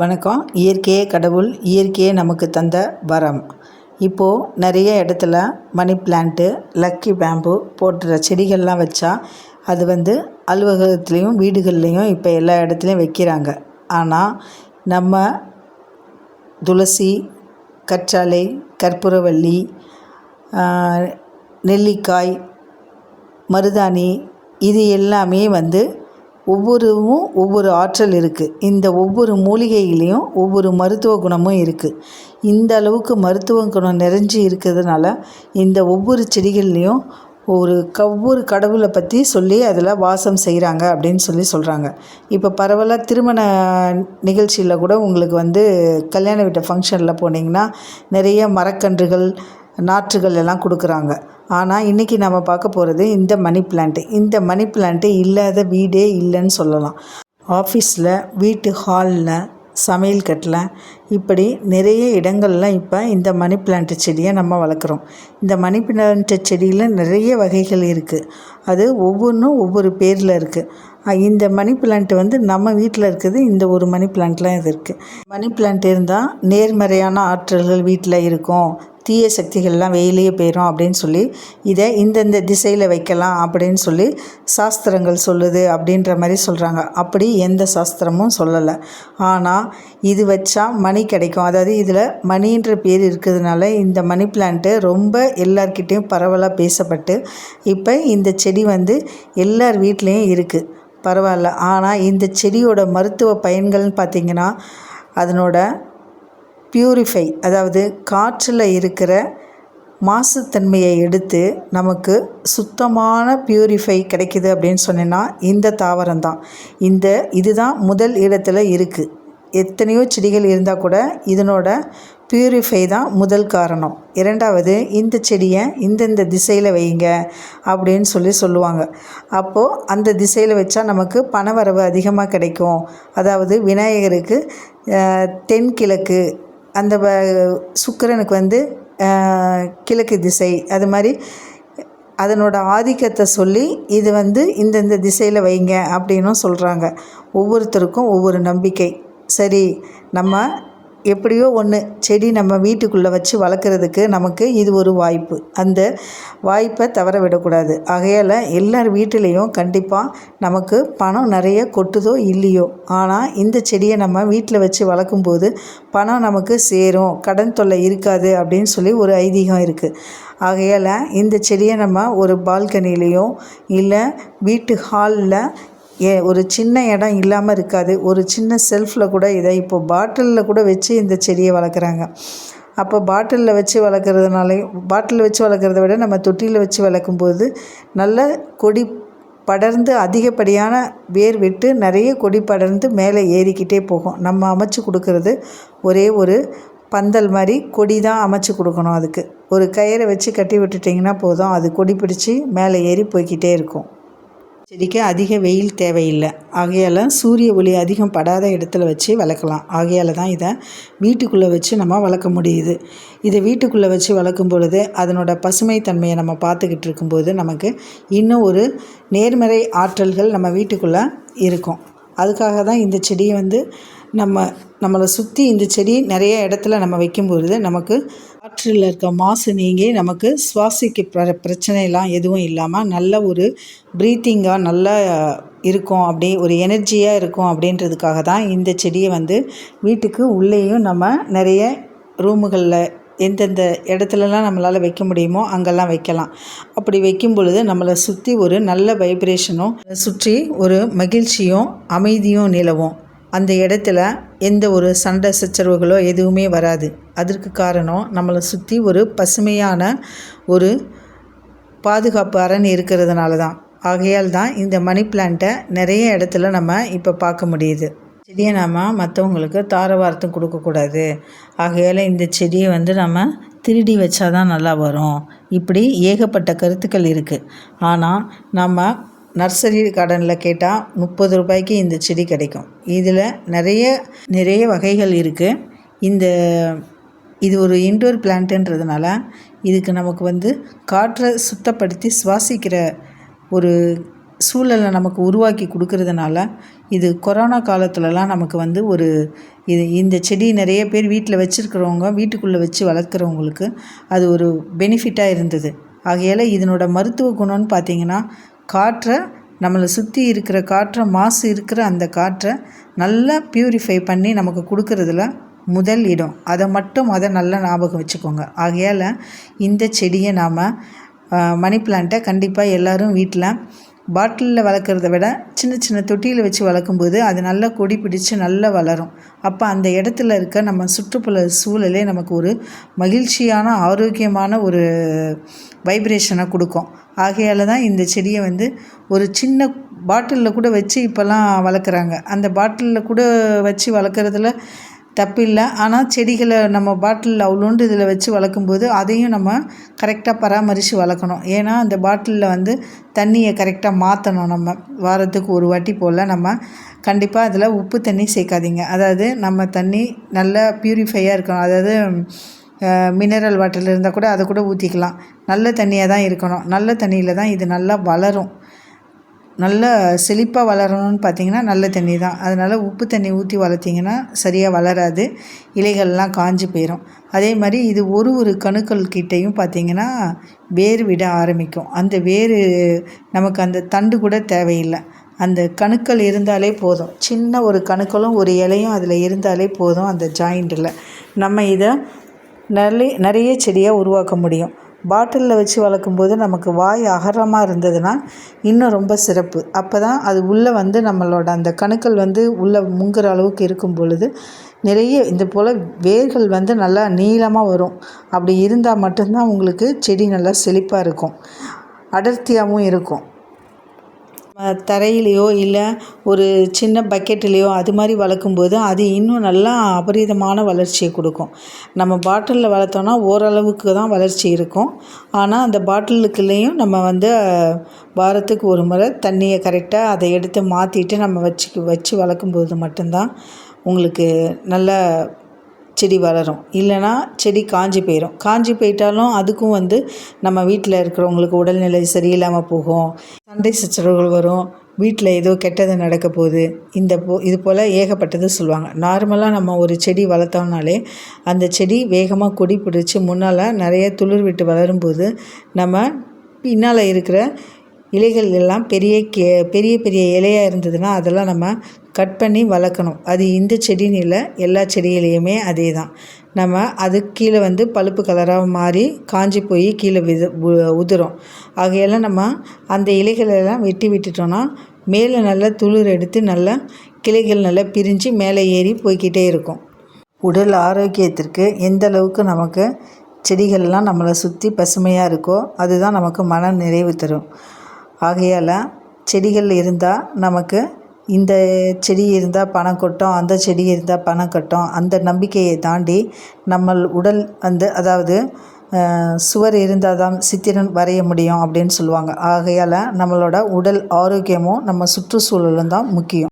வணக்கம். இயற்கையே கடவுள் இயற்கையே நமக்கு தந்த வரம். இப்போது நிறைய இடத்துல மணி பிளான்ட்டு லக்கி பேம்பு போன்ற செடிகள்லாம் வச்சா அது வந்து அலுவலகத்துலேயும் வீடுகள்லேயும் இப்போ எல்லா இடத்துலையும் வைக்கிறாங்க. ஆனால் நம்ம துளசி கற்றாழை கற்பூரவள்ளி நெல்லிக்காய் மருதாணி இது எல்லாமே வந்து ஒவ்வொருவும் ஒவ்வொரு ஆற்றல் இருக்குது இந்த ஒவ்வொரு மூலிகையிலையும் ஒவ்வொரு மருத்துவ குணமும் இருக்குது இந்த அளவுக்கு மருத்துவ குணம் நிறைஞ்சு இருக்கிறதுனால இந்த ஒவ்வொரு செடிகள்லேயும் ஒரு ஒவ்வொரு கடவுளை பற்றி சொல்லி அதில் வாசம் செய்கிறாங்க அப்படின்னு சொல்லி சொல்கிறாங்க இப்போ பரவலாக திருமண நிகழ்ச்சியில் கூட உங்களுக்கு வந்து கல்யாண வீட்டு ஃபங்க்ஷனில் போனீங்கன்னா நிறைய மரக்கன்றுகள் நாற்றுகள் எல்லாம் கொடுக்குறாங்க. ஆனால் இன்றைக்கி நம்ம பார்க்க போகிறது இந்த மணி பிளான்ட்டு இந்த மணி பிளான்ட்டு இல்லாத வீடே இல்லைன்னு சொல்லலாம். ஆஃபீஸில் வீட்டு ஹாலில் சமையல் கட்டில் இப்படி நிறைய இடங்கள்லாம் இப்போ இந்த மணி பிளான்ட் செடியை நம்ம வளர்க்குறோம். இந்த மணி பிளான்ட் செடியில் நிறைய வகைகள் இருக்குது அது ஒவ்வொன்றும் ஒவ்வொரு பேரில் இருக்குது இந்த மணி பிளான்ட் வந்து நம்ம வீட்டில் இருக்குது இந்த ஒரு மணி பிளான்ட்லாம் இது இருக்குது மணி பிளான்ட் இருந்தால் நேர்மறையான ஆற்றல்கள் வீட்டில் இருக்கும். தீய சக்திகள்லாம் வெயிலேயே போயிடும் அப்படின்னு சொல்லி இதை இந்தந்த திசையில் வைக்கலாம் அப்படின்னு சொல்லி சாஸ்திரங்கள் சொல்லுது அப்படின்ற மாதிரி சொல்கிறாங்க அப்படி எந்த சாஸ்திரமும் சொல்லலை. ஆனால் இது வச்சா மணி கிடைக்கும். அதாவது இதில் மணின்ற பேர் இருக்கிறதுனால இந்த மணி பிளான்ட்டு ரொம்ப எல்லார்கிட்டேயும் பரவலாக பேசப்பட்டு இப்போ இந்த செடி வந்து எல்லார் வீட்லேயும் இருக்குது பரவாயில்ல. ஆனால் இந்த செடியோட மருத்துவ பயன்கள்னு பார்த்திங்கன்னா அதனோட பியூரிஃபை அதாவது காற்றில் இருக்கிற மாசுத்தன்மையை எடுத்து நமக்கு சுத்தமான பியூரிஃபை கிடைக்குது அப்படின்னு சொன்னேன்னா இந்த தாவரம் தான் இந்த இதுதான் முதல் இடத்துல இருக்குது எத்தனையோ செடிகள் இருந்தால் கூட இதனோட பியூரிஃபை தான் முதல் காரணம். இரண்டாவது இந்த செடியை இந்தந்த திசையில் வைங்க அப்படின்னு சொல்லி சொல்லுவாங்க. அப்போது அந்த திசையில் வச்சா நமக்கு பணவரவு அதிகமாக கிடைக்கும். அதாவது விநாயகருக்கு தென்கிழக்கு அந்த சுக்கரனுக்கு சுக்கிரனுக்கு வந்து கிழக்கு திசை அது மாதிரி அதனோட ஆதிக்கத்தை சொல்லி இது வந்து இந்தந்த திசையில் வைங்க அப்படின்னும் சொல்கிறாங்க ஒவ்வொருத்தருக்கும் ஒவ்வொரு நம்பிக்கை. சரி நம்ம எப்படியோ ஒன்று செடி நம்ம வீட்டுக்குள்ளே வச்சு வளர்க்குறதுக்கு நமக்கு இது ஒரு வாய்ப்பு. அந்த வாய்ப்பை தவற விடக்கூடாது. ஆகையால் எல்லார் வீட்டிலையும் கண்டிப்பாக நமக்கு பணம் நிறைய கொட்டுதோ இல்லையோ ஆனால் இந்த செடியை நம்ம வீட்டில் வச்சு வளர்க்கும்போது பணம் நமக்கு சேரும். கடன் தொல்லை இருக்காது அப்படின்னு சொல்லி ஒரு ஐதீகம் இருக்குது ஆகையால் இந்த செடியை நம்ம ஒரு பால்கனிலேயோ இல்லை வீட்டு ஹாலில் ஏ ஒரு சின்ன இடம் இல்லாமல் இருக்காது. ஒரு சின்ன செல்ஃபில் கூட இதை இப்போ பாட்டிலில் கூட வச்சு இந்த செடியை வளர்க்குறாங்க. அப்போ பாட்டிலில் வச்சு வளர்க்குறதுனாலையும் பாட்டிலில் வச்சு வளர்க்குறத விட நம்ம தொட்டியில் வச்சு வளர்க்கும்போது நல்ல கொடி படர்ந்து அதிகப்படியான வேர் விட்டு நிறைய கொடி படர்ந்து மேலே ஏறிக்கிட்டே போகும். நம்ம அமைச்சு கொடுக்கறது ஒரே ஒரு பந்தல் மாதிரி கொடி தான் அமைச்சு கொடுக்கணும் அதுக்கு. ஒரு கயிறை வச்சு கட்டி விட்டுட்டிங்கன்னா போதும். அது கொடி பிடிச்சி மேலே ஏறி போய்க்கிட்டே இருக்கும். செடிக்கு அதிக வெயில் தேவையில்லை. ஆகையால் சூரிய ஒளி அதிகம் படாத இடத்துல வச்சு வளர்க்கலாம். ஆகையால் தான் இதை வீட்டுக்குள்ளே வச்சு நம்ம வளர்க்க முடியுது. இதை வீட்டுக்குள்ளே வச்சு வளர்க்கும் பொழுது அதனோட பசுமைத்தன்மையை நம்ம பார்த்துக்கிட்டு இருக்கும்போது நமக்கு இன்னும் ஒரு நேர்மறை ஆற்றல்கள் நம்ம வீட்டுக்குள்ளே இருக்கும். அதுக்காக தான் இந்த செடியை வந்து நம்ம நம்மளை சுற்றி இந்த செடி நிறைய இடத்துல நம்ம வைக்கும்பொழுது நமக்கு காற்றில் இருக்க மாசு நீங்கி நமக்கு சுவாசிக்க பிர பிரச்சனைலாம் எதுவும் இல்லாமல் நல்ல ஒரு ப்ரீத்திங்காக நல்லா இருக்கும் அப்படி ஒரு எனர்ஜியாக இருக்கும் அப்படின்றதுக்காக தான் இந்த செடியை வந்து வீட்டுக்கு உள்ளேயும் நம்ம நிறைய ரூமுகளில் எந்தெந்த இடத்துலலாம் நம்மளால் வைக்க முடியுமோ அங்கெல்லாம் வைக்கலாம். அப்படி வைக்கும் பொழுது நம்மளை சுற்றி ஒரு நல்ல வைப்ரேஷனும் சுற்றி ஒரு மகிழ்ச்சியும் அமைதியும் நிலவும். அந்த இடத்துல எந்த ஒரு சண்டை சச்சரவுகளோ எதுவுமே வராது. அதற்கு காரணம் நம்மளை சுற்றி ஒரு பசுமையான ஒரு பாதுகாப்பு அரண் இருக்கிறதுனால தான். ஆகையால் தான் இந்த மணி பிளான்ட்டை நிறைய இடத்துல நம்ம இப்போ பார்க்க முடியுது. செடியை நாம் மற்றவங்களுக்கு தாரவாரத்தும் கொடுக்கக்கூடாது ஆகையால் இந்த செடியை வந்து நம்ம திருடி வச்சா தான் நல்லா வரும். இப்படி ஏகப்பட்ட கருத்துக்கள் இருக்குது ஆனால் நம்ம நர்சரி கார்டனில் கேட்டால் முப்பது ரூபாய்க்கு இந்த செடி கிடைக்கும். இதில் நிறைய நிறைய வகைகள் இருக்குது இந்த இது ஒரு இன்டோர் பிளான்ட்டுன்றதுனால இதுக்கு நமக்கு வந்து காற்றை சுத்தப்படுத்தி சுவாசிக்கிற ஒரு சூழலை நமக்கு உருவாக்கி கொடுக்கறதுனால இது கொரோனா காலத்துலலாம் நமக்கு வந்து ஒரு இது இந்த செடி நிறைய பேர் வீட்டில் வச்சுருக்கிறவங்க வீட்டுக்குள்ளே வச்சு வளர்க்குறவங்களுக்கு அது ஒரு பெனிஃபிட்டாக இருந்தது. ஆகையால் இதனோட மருத்துவ குணம்னு பார்த்திங்கன்னா காற்றை நம்மளை சுற்றி இருக்கிற காற்றை மாசு இருக்கிற அந்த காற்றை நல்லா ப்யூரிஃபை பண்ணி நமக்கு கொடுக்கறதுல முதல் இடம். அதை மட்டும் அதை நல்லா ஞாபகம் வச்சுக்கோங்க. ஆகையால் இந்த செடியை நாம் மணி பிளான்ட்டை கண்டிப்பாக எல்லோரும் வீட்டில் பாட்டிலில் வளர்க்குறத விட சின்ன சின்ன தொட்டியில் வச்சு வளர்க்கும்போது அது நல்லா கொடி பிடிச்சு நல்லா வளரும். அப்போ அந்த இடத்துல இருக்க நம்ம சுற்றுப்புற சூழலே நமக்கு ஒரு மகிழ்ச்சியான ஆரோக்கியமான ஒரு வைப்ரேஷனை கொடுக்கும். ஆகையால் தான் இந்த செடியை வந்து ஒரு சின்ன பாட்டிலில் கூட வச்சு இப்போல்லாம் வளர்க்குறாங்க. அந்த பாட்டிலில் கூட வச்சு வளர்க்குறதுல தப்பில்லை. ஆனால் செடிகளை நம்ம பாட்டிலில் அவ்வளோண்டு இதில் வச்சு வளர்க்கும்போது அதையும் நம்ம கரெக்டாக பராமரித்து வளர்க்கணும். ஏன்னா அந்த பாட்டிலில் வந்து தண்ணியை கரெக்டாக மாற்றணும் நம்ம. வாரத்துக்கு ஒரு வாட்டி போல் நம்ம கண்டிப்பாக அதில் உப்பு தண்ணி சேர்க்காதீங்க. அதாவது நம்ம தண்ணி நல்லா ப்யூரிஃபையாக இருக்கணும். அதாவது மினரல் வாட்டரில் இருந்தால் கூட அதை கூட ஊற்றிக்கலாம் நல்ல தண்ணியாக தான் இருக்கணும். நல்ல தண்ணியில் தான் இது நல்லா வளரும். நல்ல செழிப்பாக வளரணும்னு பார்த்தீங்கன்னா நல்ல தண்ணி தான் அதனால் உப்பு தண்ணி ஊற்றி வளர்த்திங்கன்னா சரியாக வளராது. இலைகள்லாம் காஞ்சி போயிடும் அதே மாதிரி இது ஒரு ஒரு கணுக்கள் கிட்டேயும் பார்த்திங்கன்னா வேர் விட ஆரம்பிக்கும். அந்த வேர் நமக்கு அந்த தண்டு கூட தேவையில்லை. அந்த கணுக்கள் இருந்தாலே போதும். சின்ன ஒரு கணுக்களும் ஒரு இலையும் அதில் இருந்தாலே போதும் அந்த ஜாயிண்டில். நம்ம இதை நிறைய நிறைய செடியாக உருவாக்க முடியும். பாட்டிலில் வச்சு வளர்க்கும்போது நமக்கு வாய் அகரமாக இருந்ததுன்னா இன்னும் ரொம்ப சிறப்பு. அப்போ தான் அது உள்ளே வந்து நம்மளோட அந்த கணுக்கள் வந்து உள்ளே முங்குற அளவுக்கு இருக்கும் பொழுது நிறைய இந்த போல் வேர்கள் வந்து நல்லா நீளமாக வரும். அப்படி இருந்தால் மட்டும்தான் உங்களுக்கு செடி நல்லா செழிப்பாக இருக்கும். அடர்த்தியாகவும் இருக்கும். தரையிலையோ இல்லை ஒரு சின்ன பக்கெட்டுலேயோ அது மாதிரி வளர்க்கும்போது அது இன்னும் நல்லா அபரிதமான வளர்ச்சியை கொடுக்கும். நம்ம பாட்டிலில் வளர்த்தோன்னா ஓரளவுக்கு தான் வளர்ச்சி இருக்கும். ஆனால் அந்த பாட்டிலுக்குள்ளேயும் நம்ம வந்து வாரத்துக்கு ஒரு முறை தண்ணியை கரெக்டாக அதை எடுத்து மாற்றிட்டு நம்ம வச்சு வச்சு வளர்க்கும்போது மட்டும்தான் உங்களுக்கு நல்ல செடி வளரும். இல்லைனா செடி காஞ்சி போயிடும் காஞ்சி போயிட்டாலும் அதுக்கும் வந்து நம்ம வீட்டில் இருக்கிறவங்களுக்கு உடல்நிலை சரியில்லாமல் போகும். சண்டை சச்சரவுகள் வரும். வீட்டில் ஏதோ கெட்டது நடக்க போகுது. இந்த போ இது போல் ஏகப்பட்டது சொல்லுவாங்க. நார்மலாக நம்ம ஒரு செடி வளர்த்தோம்னாலே அந்த செடி வேகமாக கொடி பிடிச்சி முன்னால் நிறைய துளிர் விட்டு வளரும்போது நம்ம பின்னால் இருக்கிற இலைகள் எல்லாம் பெரிய கே பெரிய பெரிய இலையாக இருந்ததுன்னா அதெல்லாம் நம்ம கட் பண்ணி வளர்க்கணும். அது இந்த செடின்னு இல்லை எல்லா செடியிலையுமே அதே தான் நம்ம அது கீழே வந்து பழுப்பு கலராக மாறி காஞ்சி போய் கீழே வித உதிரும். ஆகையெல்லாம் நம்ம அந்த இலைகளெல்லாம் வெட்டி விட்டுட்டோன்னா மேலே நல்லா துளிர் எடுத்து நல்லா கிளைகள் நல்லா பிரிஞ்சு மேலே ஏறி போய்கிட்டே இருக்கும். உடல் ஆரோக்கியத்திற்கு எந்த அளவுக்கு நமக்கு செடிகள்லாம் நம்மளை சுற்றி பசுமையாக இருக்கோ அதுதான் நமக்கு மன நிறைவு தரும். ஆகையால் செடிகள் இருந்தால் நமக்கு இந்த செடி இருந்தால் பணம் கொட்டும் அந்த செடி இருந்தால் பணம் கட்டும். அந்த நம்பிக்கையை தாண்டி நம்ம உடல் வந்து அதாவது சுவர் இருந்தால் தான் சித்திரன் வரைய முடியும் அப்படின்னு சொல்லுவாங்க. ஆகையால் நம்மளோட உடல் ஆரோக்கியமும் நம்ம சுற்றுச்சூழலும் தான் முக்கியம்.